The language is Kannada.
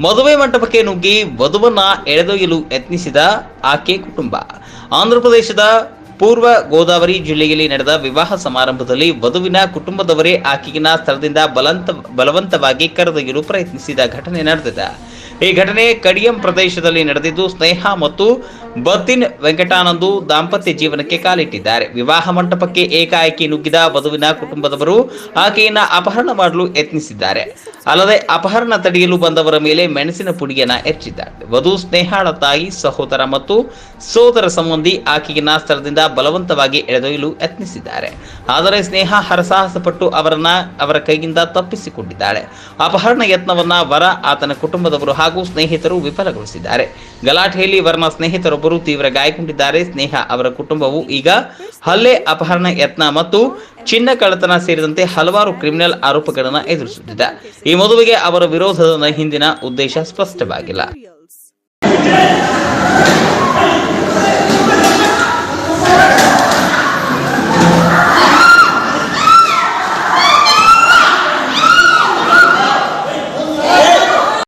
ಮದುವೆ ಮಂಟಪಕ್ಕೆ ನುಗ್ಗಿ ವಧುವನ್ನ ಎಳೆದೊಯ್ಯಲು ಯತ್ನಿಸಿದ ಆಕೆ ಕುಟುಂಬ. ಆಂಧ್ರಪ್ರದೇಶದ ಪೂರ್ವ ಗೋದಾವರಿ ಜಿಲ್ಲೆಯಲ್ಲಿ ನಡೆದ ವಿವಾಹ ಸಮಾರಂಭದಲ್ಲಿ ವಧುವಿನ ಕುಟುಂಬದವರೇ ಆಕೆಗಿನ ಸ್ಥಳದಿಂದ ಬಲಂತ, ಬಲವಂತವಾಗಿ ಕರೆದೊಯ್ಯಲು ಪ್ರಯತ್ನಿಸಿದ ಘಟನೆ ನಡೆದಿದೆ. ಈ ಘಟನೆ ಕಡಿಯಂ ಪ್ರದೇಶದಲ್ಲಿ ನಡೆದಿದ್ದು, ಸ್ನೇಹ ಮತ್ತು ಬತ್ತಿನ್ ವೆಂಕಟಾನಂದು ದಾಂಪತ್ಯ ಜೀವನಕ್ಕೆ ಕಾಲಿಟ್ಟಿದ್ದಾರೆ. ವಿವಾಹ ಮಂಟಪಕ್ಕೆ ಏಕಾಏಕಿ ನುಗ್ಗಿದ ವಧುವಿನ ಕುಟುಂಬದವರು ಆಕೆಯನ್ನ ಅಪಹರಣ ಮಾಡಲು ಯತ್ನಿಸಿದ್ದಾರೆ. ಅಲ್ಲದೆ ಅಪಹರಣ ತಡೆಯಲು ಬಂದವರ ಮೇಲೆ ಮೆಣಸಿನ ಪುಡಿಯನ್ನ ಎರಚಿದ್ದಾಳೆ ವಧು, ಸ್ನೇಹಾಳ, ತಾಯಿ, ಸಹೋದರ ಮತ್ತು ಸೋದರ ಸಂಬಂಧಿ ಆಕೆಗಿನ ಸ್ಥಳದಿಂದ ಬಲವಂತವಾಗಿ ಎಳೆದೊಯ್ಯಲು ಯತ್ನಿಸಿದ್ದಾರೆ. ಆದರೆ ಸ್ನೇಹ ಹರಸಾಹಸ ಪಟ್ಟು ಅವರನ್ನ ಅವರ ಕೈಯಿಂದ ತಪ್ಪಿಸಿಕೊಂಡಿದ್ದಾಳೆ. ಅಪಹರಣ ಯತ್ನವನ್ನ ವರ ಆತನ ಕುಟುಂಬದವರು ಹಾಗೂ ಸ್ನೇಹಿತರು ವಿಫಲಗೊಳಿಸಿದ್ದಾರೆ. ಗಲಾಟೆಯಲ್ಲಿ ವರನ ಸ್ನೇಹಿತರೊಬ್ಬರು ತೀವ್ರ ಗಾಯಗೊಂಡಿದ್ದಾರೆ. ಸ್ನೇಹ ಅವರ ಕುಟುಂಬವು ಈಗ ಹಲ್ಲೆ, ಅಪಹರಣ ಯತ್ನ ಮತ್ತು ಚಿನ್ನ ಕಳ್ಳತನ ಸೇರಿದಂತೆ ಹಲವಾರು ಕ್ರಿಮಿನಲ್ ಆರೋಪಗಳನ್ನು ಎದುರಿಸುತ್ತಿದ್ದ ಈ ಮದುವೆಗೆ ಅವರ ವಿರೋಧದ ಹಿಂದಿನ ಉದ್ದೇಶ ಸ್ಪಷ್ಟವಾಗಿಲ್ಲ.